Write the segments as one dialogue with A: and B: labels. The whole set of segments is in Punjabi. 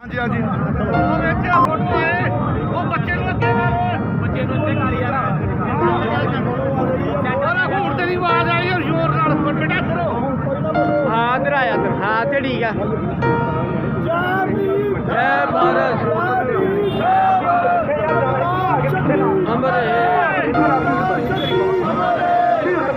A: ਹਾਂਜੀ ਹਾਂਜੀ
B: ਉਹ ਵੇਖਿਆ ਫੋਟੋ ਆਏ ਉਹ ਬੱਚੇ ਨੂੰ ਅੱਗੇ ਕਰ ਬੱਚੇ ਨੂੰ ਅੱਗੇ ਕਰ ਯਾਰ ਸਾਡਾ ਹੂਰ ਤੇਰੀ ਆਵਾਜ਼ ਆਈ ਔਰ ਜ਼ੋਰ ਨਾਲ ਪਰ ਬੇਟਾ ਕਰੋ
C: ਹਾਂ ਇੱਧਰ ਆ ਇੱਧਰ ਹਾਂ ਤੇ ਠੀਕ ਆ ਜੈ ਭਾਰਤ ਅਮਰ ਠੀਕ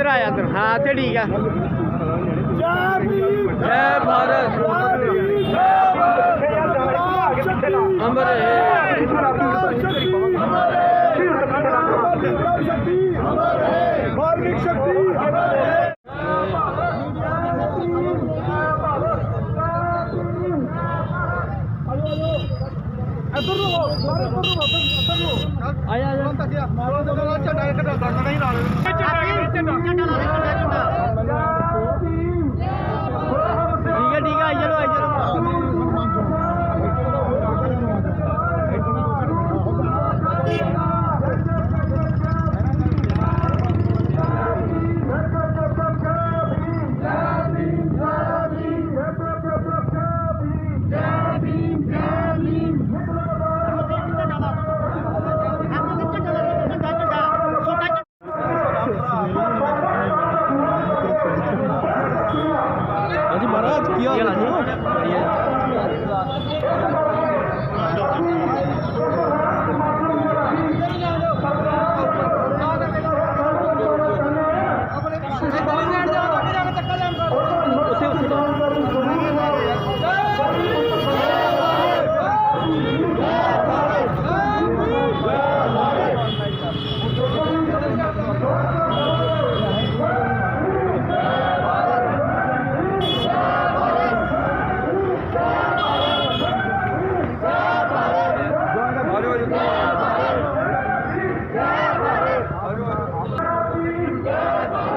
C: ਇੱਧਰ ਆ ਇੱਧਰ। ਹਾਂ ਤੇ ਠੀਕ ਆ। ਜੈ ਭਾਰਤ। ਅਮਰ ਆਇਆ ਆਇਆ
A: ਮਾਰੋ ਤੇ ਝੰਡਾ ਇੱਕ ਦਾ ਦੰਦ ਨਹੀਂ ਨਾਲ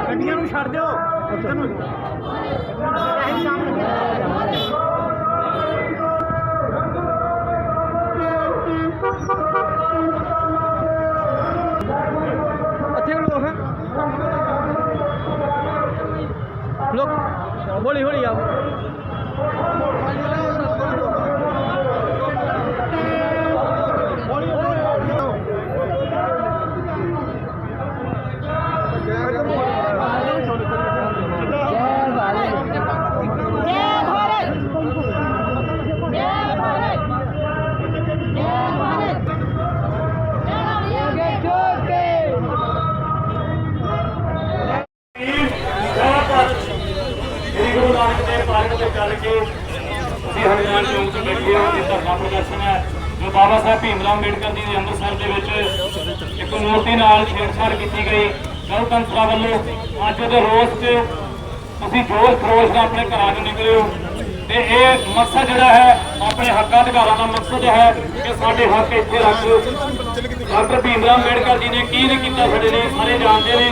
C: ਗੱਡੀਆਂ ਨੂੰ ਛੱਡ ਦਿਓ। ਇੱਧਰ ਨੂੰ। ਸਹੀ ਕੰਮ ਇੱਥੇ ਲੋਕ ਲੋਕ ਹੌਲੀ ਹੌਲੀ।
D: ਅਸੀਂ ਹਨੂਮਾਨ ਚੌਂਕ ਤੋਂ ਬੈਠੇ ਹਾਂ, ਇਹ ਧਰਨਾ ਪ੍ਰਦਰਸ਼ਨ ਹੈ। ਜੋ ਬਾਬਾ ਸਾਹਿਬ ਭੀਮਰਾਓ ਅੰਬੇਡਕਰ ਜੀ ਦੇ ਅੰਮ੍ਰਿਤਸਰ ਦੇ ਵਿੱਚ ਇੱਕ ਮੂਰਤੀ ਨਾਲ ਛੇੜਛਾੜ ਕੀਤੀ ਗਈ। ਗਣਤੰਤਰਾ ਵੱਲੋਂ ਅੱਜ ਉਹਦੇ ਰੋਸ 'ਚ ਤੁਸੀਂ ਜੋਸ਼ ਖਰੋਸ਼ ਨਾਲ ਆਪਣੇ ਘਰਾਂ 'ਚੋਂ ਨਿਕਲਿਓ ਤੇ ਇਹ ਮਕਸਦ ਜਿਹੜਾ ਹੈ, ਆਪਣੇ ਹੱਕਾਂ ਅਧਿਕਾਰਾਂ ਦਾ ਮਕਸਦ ਹੈ ਕਿ ਸਾਡੇ ਹੱਕ ਇੱਥੇ ਰੱਖ ਡਾਕਟਰ ਭੀਮ ਭੀਮਰਾਓ ਅੰਬੇਡਕਰ ਜੀ ਨੇ ਕੀ ਨਹੀਂ ਕੀਤਾ ਸਾਡੇ ਲਈ, ਸਾਰੇ ਜਾਣਦੇ ਨੇ।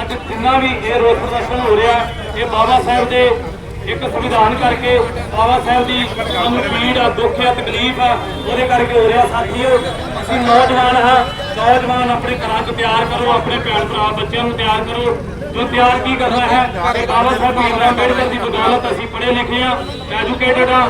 D: ਅੱਜ ਜਿੰਨਾ ਵੀ ਇਹ ਰੋਸ ਪ੍ਰਦਰਸ਼ਨ ਹੋ ਰਿਹਾ, ਇਹ ਬਾਬਾ ਸਾਹਿਬ ਦੇ ਇੱਕ ਸੰਵਿਧਾਨ ਕਰਕੇ ਬਾਬਾ ਸਾਹਿਬ ਦੀ ਸਾਨੂੰ ਪੀੜ ਆ, ਦੁੱਖ ਆ, ਤਕਲੀਫ ਆ, ਉਹਦੇ ਕਰਕੇ ਹੋ ਰਿਹਾ ਸਾਥੀਓ ਅਸੀਂ ਨੌਜਵਾਨ ਹਾਂ, ਨੌਜਵਾਨ ਆਪਣੇ ਘਰਾਂ 'ਚ ਤਿਆਰ ਕਰੋ, ਆਪਣੇ ਭੈਣ ਭਰਾ, ਬੱਚਿਆਂ ਨੂੰ ਤਿਆਰ ਕਰੋ। ਜੋ ਤਿਆਰ ਕੀ ਕਰਨਾ ਹੈ, ਬਾਬਾ ਸਾਹਿਬ ਭੀਮਰਾਓ ਅੰਬੇਡਕਰ ਦੀ ਬਦੌਲਤ ਅਸੀਂ ਪੜ੍ਹੇ ਲਿਖੇ ਆ ਐਜੂਕੇਟਡ ਆ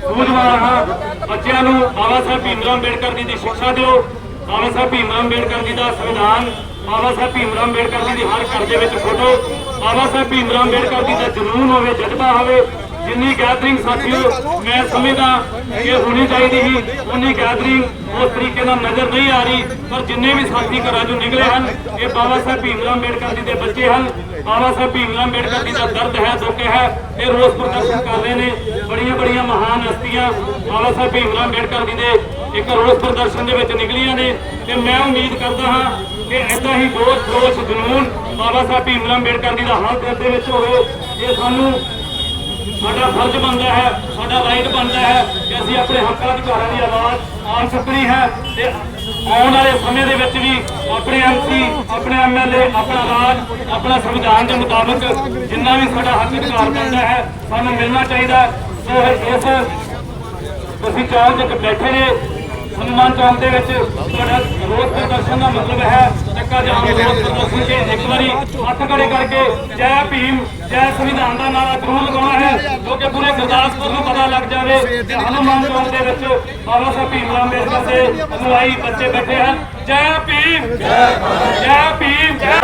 D: ਸੂਝਵਾਨ ਹਾਂ। ਬੱਚਿਆਂ ਨੂੰ ਬਾਬਾ ਸਾਹਿਬ ਭੀਮਰਾਓ ਅੰਬੇਡਕਰ ਜੀ ਦੀ ਸਿੱਖਿਆ ਦਿਓ। ਬਾਬਾ ਸਾਹਿਬ ਭੀਮਰਾਓ ਅੰਬੇਡਕਰ ਜੀ ਦਾ ਸੰਵਿਧਾਨ ਬਾਬਾ ਸਾਹਿਬ ਭੀਮਰਾਓ ਅੰਬੇਡਕਰ ਜੀ ਦੀ ਹਰ ਘਰ ਦੇ ਵਿੱਚ ਫੋਟੋ। ਬਾਬਾ ਸਾਹਿਬ ਭੀਮਰਾਓ ਅੰਬੇਡਕਰ ਜੀ ਦਾ ਜਨੂਨ ਹੋਵੇ, ਜਜ਼ਬਾ ਹੋਵੇ, ਜਿੰਨੀ ਗੈਦਰਿੰਗ ਸਾਥੀਓ, ਮੈਂ ਸਮਝਦਾ ਕਿ ਹੋਣੀ ਚਾਹੀਦੀ ਸੀ ਉਨੀ ਗੈਦਰਿੰਗ ਉਸ ਤਰੀਕੇ ਨਾਲ ਨਜ਼ਰ ਨਹੀਂ ਆ ਰਹੀ, ਪਰ ਜਿੰਨੇ ਵੀ ਸਾਥੀ ਘਰਾਂ ਚੋਂ ਨਿਕਲੇ ਹਨ, ਇਹ ਬਾਬਾ ਸਾਹਿਬ ਭੀਮਰਾਓ ਅੰਬੇਡਕਰ ਜੀ ਦੇ ਬੱਚੇ ਹਨ। ਬਾਬਾ ਸਾਹਿਬ ਭੀਮਰਾਓ ਅੰਬੇਡਕਰ ਜੀ ਦਾ ਦਰਦ ਹੈ, ਦੁੱਖ ਹੈ, ਇਹ ਰੋਸ ਪ੍ਰਦਰਸ਼ਨ ਕਰ ਰਹੇ ਨੇ। ਬੜੀਆਂ ਬੜੀਆਂ ਮਹਾਨ ਹਸਤੀਆਂ ਬਾਬਾ ਸਾਹਿਬ ਭੀਮਰਾਓ ਅੰਬੇਡਕਰ ਜੀ ਦੇ ਇੱਕ ਰੋਸ ਪ੍ਰਦਰਸ਼ਨ ਦੇ ਵਿੱਚ ਨਿਕਲੀਆਂ ਨੇ ਤੇ ਮੈਂ ਉਮੀਦ ਕਰਦਾ ਹਾਂ ਕਿ ਏਦਾਂ ਹੀ ਜੋਸ਼ ਖਰੋਸ਼ ਜਨੂਨ, ਬਾਬਾ ਸਾਹਿਬ ਭੀਮਰਾਓ ਅੰਬੇਡਕਰ ਜੀ ਦਾ ਹਰ ਦਿਲ ਦੇ ਵਿੱਚ ਹੋਵੇ, ਇਹ ਸਾਨੂੰ ਸਾਡਾ ਫਰਜ਼ ਬਣਦਾ ਹੈ, ਸਾਡਾ ਰਾਈਟ ਬਣਦਾ ਹੈ ਕਿ ਅਸੀਂ ਆਪਣੇ ਹੱਕਾਂ ਅਧਿਕਾਰਾਂ ਦੀ ਆਵਾਜ਼ ਆ ਸਕਣੀ ਹੈ ਤੇ ਆਉਣ ਵਾਲੇ ਸਮੇਂ ਦੇ ਵਿੱਚ ਵੀ ਆਪਣੇ ਐਮਪੀ ਆਪਣੇ ਐਮਐਲਏ ਆਪਣਾ ਰਾਜ, ਆਪਣਾ ਸੰਵਿਧਾਨ ਦੇ ਮੁਤਾਬਕ ਜਿੰਨਾ ਵੀ ਸਾਡਾ ਹੱਕ ਅਧਿਕਾਰ ਬਣਦਾ ਹੈ, ਸਾਨੂੰ ਮਿਲਣਾ ਚਾਹੀਦਾ ਸੋ ਇਸ ਤੁਸੀਂ ਚੌਂਕ ਵਿੱਚ ਬੈਠੇ ਨੇ ਹਨੂਮਾਨ ਚੌਂਕ ਦੇ ਵਿੱਚ ਤੁਹਾਡਾ ਰੋਜ਼ ਪ੍ਰਦਰਸ਼ਨ ਦਾ ਮਤਲਬ ਹੈ, ਚੱਕਾ ਜਾਮ ਰੋਜ਼ ਪ੍ਰਦਰਸ਼ਨ ਕੇ ਇੱਕ ਵਾਰੀ ਹੱਥ ਖੜੇ ਕਰਕੇ ਜੈ ਭੀਮ, ਜੈ ਸੰਵਿਧਾਨ ਦਾ ਨਾਰਾ ਜ਼ਰੂਰ ਲਗਾਉਣਾ ਹੈ, ਜੋ ਕਿ ਪੂਰੇ ਗੁਰਦਾਸਪੁਰ ਨੂੰ ਪਤਾ ਲੱਗ ਜਾਵੇ ਕਿ ਹਨੂਮਾਨ ਚੌਂਕ ਦੇ ਵਿੱਚ ਬਾਬਾ ਸਾਹਿਬ ਭੀਮ ਰਾਓ ਅੰਬੇਡਕਰ ਦੇ ਅਨੁਆਈ ਬੱਚੇ ਬੈਠੇ ਹਨ। ਜੈ ਭੀਮ ਜੈ ਭੀਮ, ਜੈ